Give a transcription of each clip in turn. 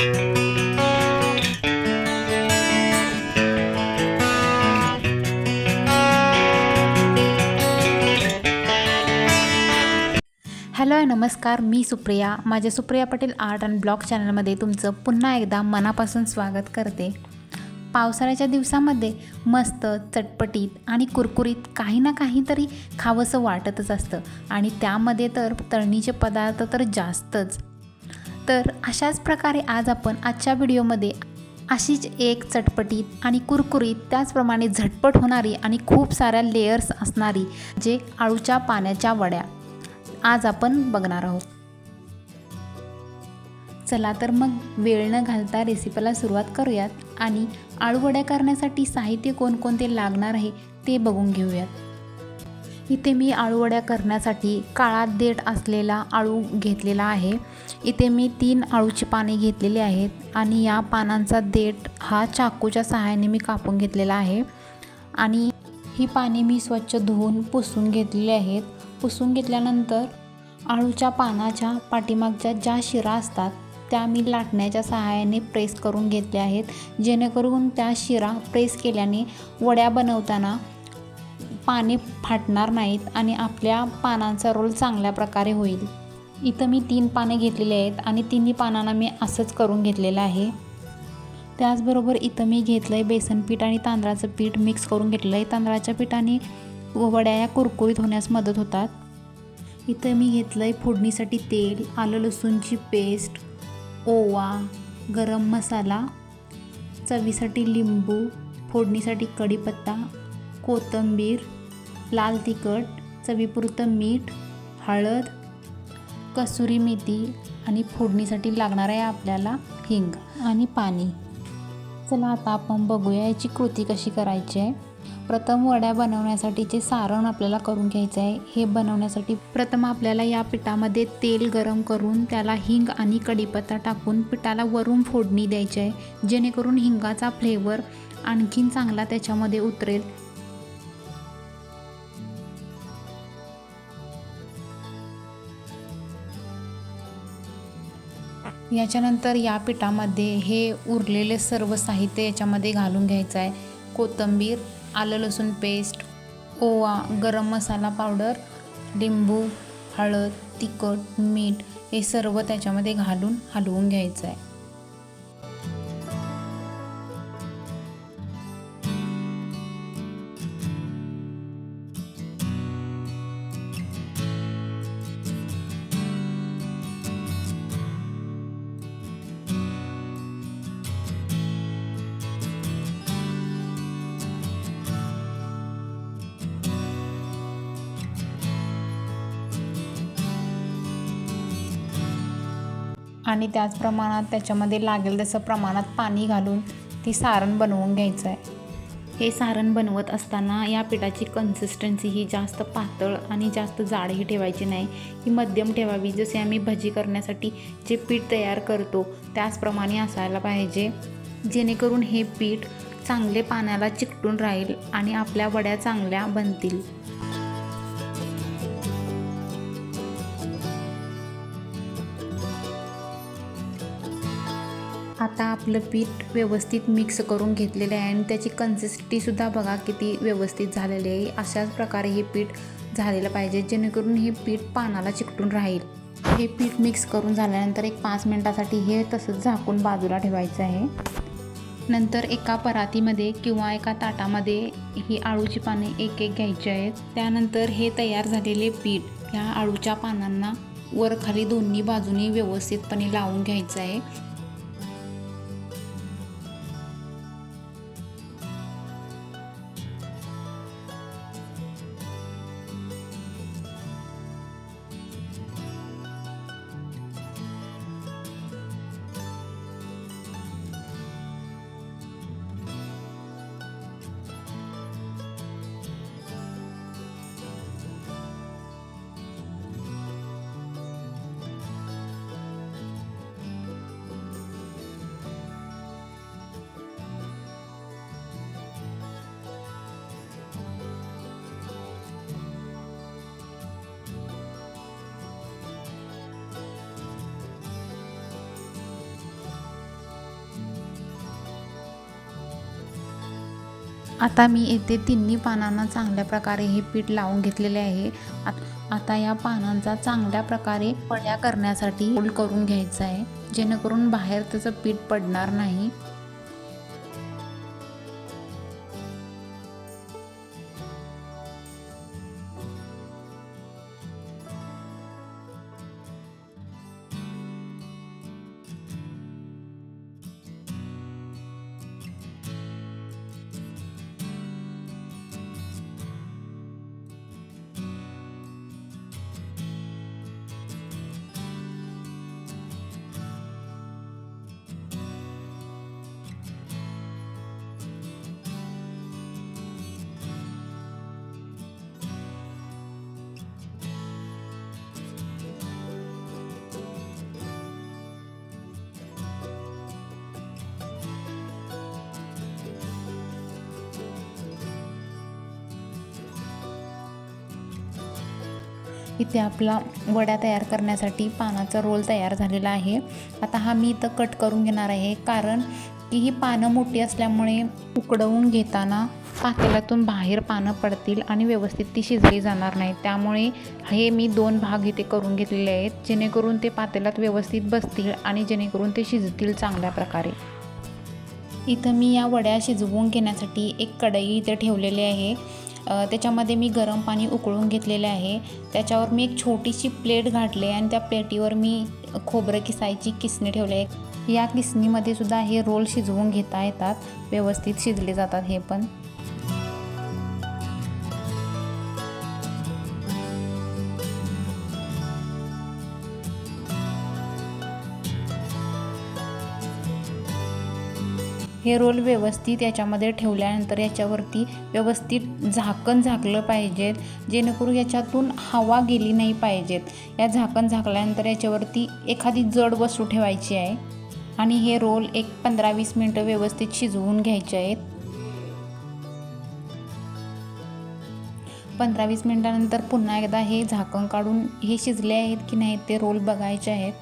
Hello नमस्कार मी सुप्रिया. माझ्या Supriya Patel art and blog चॅनलमध्ये तुमचं पुन्हा एकदा मनापासून स्वागत करते. पावसाळ्याच्या दिवसामध्ये मस्त चटपटीत आणि कुरकुरीत काही ना काहीतरी खावंसं वाटतच असतं. आणि त्यामध्ये तर तळणीचे पदार्थ तर जास्तच. तर अशाच प्रकारे आज आपण आजच्या व्हिडिओमध्ये अशीच एक चटपटीत आणि कुरकुरीत त्याचप्रमाणे झटपट होणारी आणि खूप साऱ्या लेयर्स असणारी जे आळूच्या पाण्याच्या वड्या. आज आपण बघणार आहोत. चला तर मग वेळ न घालता रेसिपीला सुरुवात करूयात आणि आळूवड्या करण्यासाठी साहित्य कोणकोणते लागणार आहे ते बघून घेऊयात. इथे मी आळूवड्या करण्यासाठी काळा देठ असलेला आळू घेतलेला आहे. इथे मी तीन आळूची पाने घेतलेली आहेत आणि या पानांचा देठ हा चाकूच्या सहाय्याने मी कापून घेतलेला आहे. आणि ही पाने मी स्वच्छ धुवून पुसून घेतलेली आहेत. पुसून घेतल्यानंतर आळूच्या पानाच्या पाठीमागच्या ज्या शिरा असतात त्या मी लाटण्याच्या सहाय्याने प्रेस करून घेतल्या आहेत. जेणेकरून त्या शिरा प्रेस केल्याने वड्या बनवताना पाने फाटणार नाहीत आणि आपल्या पानांचा रोल चांगल्या प्रकारे होईल. इथं मी तीन पाने घेतलेली आहेत आणि तिन्ही पानांना मी असंच करून घेतलेलं आहे. त्याचबरोबर इथं मी घेतलं आहे बेसन पीठ आणि तांदळाचं पीठ मिक्स करून घेतलं आहे तांदळाच्या पिठाने वड्या या कुरकुरीत होण्यास मदत होतात. इथं मी घेतलं आहे फोडणीसाठी तेल आलं लसूणची पेस्ट ओवा गरम मसाला चवीसाठी लिंबू फोडणीसाठी कढीपत्ता कोथिंबीर लाल तिखट चवीपुरतं मीठ हळद कसुरी मेथी आणि फोडणीसाठी लागणार आहे आपल्याला हिंग आणि पाणी. चला आता आपण बघूया याची कृती कशी करायची आहे. प्रथम वड्या बनवण्यासाठीचे सारण आपल्याला करून घ्यायचं आहे. हे बनवण्यासाठी प्रथम आपल्याला या पिठामध्ये तेल गरम करून त्याला हिंग आणि कढीपत्ता टाकून पिठाला वरून फोडणी द्यायची आहे. जेणेकरून हिंगाचा फ्लेवर आणखीन चांगला त्याच्यामध्ये उतरेल. याच्यानंतर या पिठामध्ये हे उरलेले सर्व साहित्य याच्यामध्ये घालून घ्यायचं आहे. कोथिंबीर आलं लसूण पेस्ट ओवा गरम मसाला पावडर लिंबू हळद तिखट मीठ हे सर्व त्याच्यामध्ये घालून हलवून घ्यायचं आहे. आणि त्याच प्रमाणात त्याच्यामध्ये लागेल तसं प्रमाणात पाणी घालून ती सारण बनवून घ्यायचं आहे हे सारण बनवत असताना या पिठाची कन्सिस्टन्सी ही जास्त पातळ आणि जास्त जाडही ठेवायची नाही. ही मध्यम ठेवावी. जसे आम्ही भजी करण्यासाठी जे पीठ तयार करतो त्याचप्रमाणे असायला पाहिजे. जेणेकरून हे पीठ चांगले पाण्याला चिकटून राहील आणि आपल्या वड्या चांगल्या बनतील. आता आपलं पीठ व्यवस्थित मिक्स करून घेतलेलं आहे आणि त्याची कन्सिस्टीसुद्धा बघा किती व्यवस्थित झालेली आहे. अशाच प्रकारे हे पीठ झालेलं पाहिजे जेणेकरून हे पीठ पानाला चिकटून राहील. हे पीठ मिक्स करून झाल्यानंतर एक पाच मिनटासाठी हे तसंच झाकून बाजूला ठेवायचं आहे. नंतर एका परातीमध्ये किंवा एका ताटामध्ये ही आळूची पाने एक एक घ्यायची आहेत. त्यानंतर हे तयार झालेले पीठ ह्या आळूच्या पानांना वर खाली दोन्ही बाजूनी व्यवस्थितपणे लावून घ्यायचं आहे. आता मी येथे तिन्ही पानांना चांगल्या प्रकारे हे पीठ लावून घेतलेले आहे. आत- आता या पानांचा चांगल्या प्रकारे पळ्या करण्यासाठी होल्ड करून घ्यायचा आहे. जेणेकरून बाहेर त्याचं पीठ पडणार नाही. इथे आपला वड्या तयार करण्यासाठी पानाचा रोल तयार झालेला आहे. आता हा मी इथं कट करून घेणार आहे कारण की ही पानं मोठी असल्यामुळे उकडवून घेताना पातेल्यातून बाहेर पानं पडतील आणि व्यवस्थित ती शिजली जाणार नाही. त्यामुळे हे मी दोन भाग इथे करून घेतलेले आहेत जेणेकरून ते पातेल्यात व्यवस्थित बसतील आणि जेणेकरून ते शिजतील चांगल्या प्रकारे. इथं मी या वड्या शिजवून घेण्यासाठी एक कढई इथे ठेवलेली आहे. त्याच्यामध्ये मी गरम पाणी उकळून घेतलेले आहे. त्याच्यावर मी एक छोटीशी प्लेट घातली आणि त्या प्लेटीवर मी खोबरं किसायची किसणी ठेवली आहे. या किसणीमध्ये सुद्धा हे रोल शिजवून घेता येतात. व्यवस्थित शिजले जातात हे पण. हे रोल व्यवस्थित याच्यामध्ये ठेवल्यानंतर याच्यावरती व्यवस्थित झाकण झाकलं पाहिजेत जेणेकरून याच्यातून हवा गेली नाही पाहिजेत या झाकण झाकल्यानंतर याच्यावरती एखादी जड वस्तू ठेवायची आहे आणि हे रोल एक पंधरा वीस मिनटं व्यवस्थित शिजवून घ्यायचे आहेत. पंधरा वीस मिनटानंतर पुन्हा एकदा हे झाकण काढून हे शिजले आहेत की नाही ते रोल बघायचे आहेत.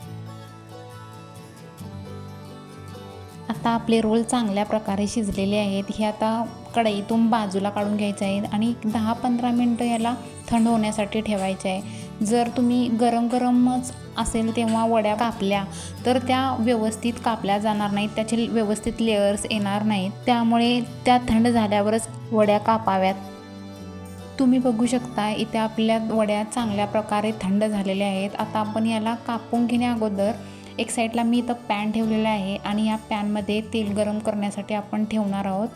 आता आपले रोल चांगल्या प्रकारे शिजलेले आहेत. हे आता कढईतून बाजूला काढून घ्यायचे आहेत आणि दहा पंधरा मिनटं याला थंड होण्यासाठी ठेवायचे आहे. जर तुम्ही गरम गरमच असेल तेव्हा वड्या कापल्या तर त्या व्यवस्थित कापल्या जाणार नाहीत. त्याचे व्यवस्थित लेअर्स येणार नाहीत. त्यामुळे त्या थंड झाल्यावरच वड्या कापाव्यात. तुम्ही बघू शकता इथे आपल्या वड्या चांगल्या प्रकारे थंड झालेल्या आहेत. आता आपण याला कापून घेण्या अगोदर एक साईडला मी इथं पॅन ठेवलेला आहे आणि या पॅनमध्ये तेल गरम करण्यासाठी आपण ठेवणार आहोत.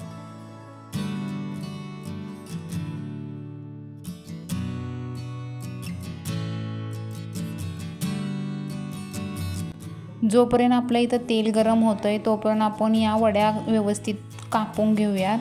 जोपर्यंत आपलं इथं तेल गरम होतं आहे तोपर्यंत आपण या वड्या व्यवस्थित कापून घेऊयात.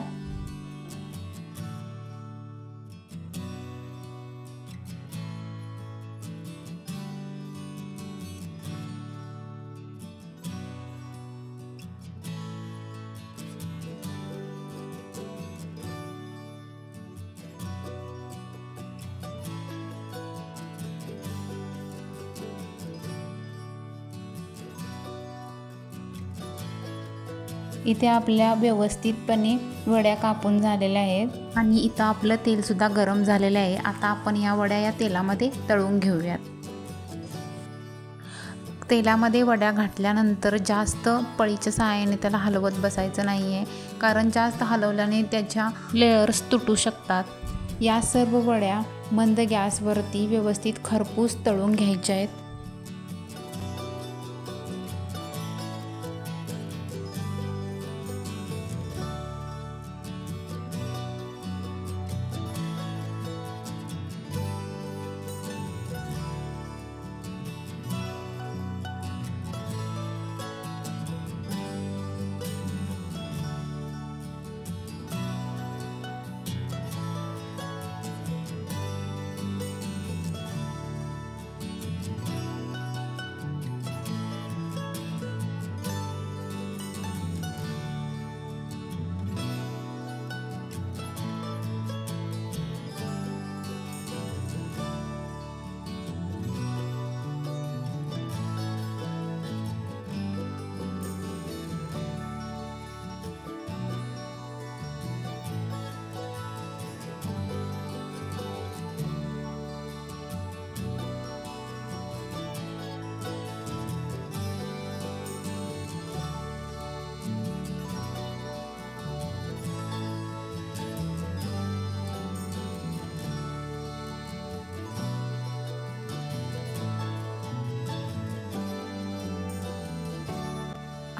इथे आपल्या व्यवस्थितपणे वड्या कापून झालेल्या आहेत. आणि इथं आपलं तेलसुद्धा गरम झालेलं आहे. आता आपण या वड्या या तेलामध्ये तळून घेऊयात. तेलामध्ये वड्या घातल्यानंतर जास्त पळीच्या सहाय्याने त्याला हलवत बसायचं नाही आहे कारण जास्त हलवल्याने त्याच्या लेयर्स तुटू शकतात. या सर्व वड्या मंद गॅसवरती व्यवस्थित खरपूस तळून घ्यायच्या आहेत.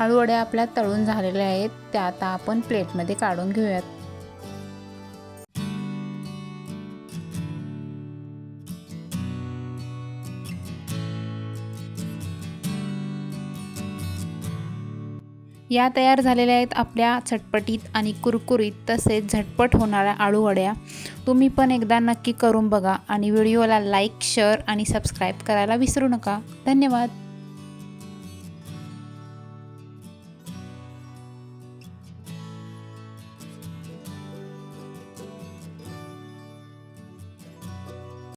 आळूवड्या आपल्या तळून झालेल्या आहेत त्या आता आपण प्लेटमध्ये काढून घेऊयात. या तयार झालेल्या आहेत आपल्या चटपटीत आणि कुरकुरीत तसेच झटपट होणाऱ्या आळू वड्या तुम्ही पण एकदा नक्की करून बघा आणि व्हिडिओला लाईक शेअर आणि सबस्क्राईब करायला विसरू नका. धन्यवाद.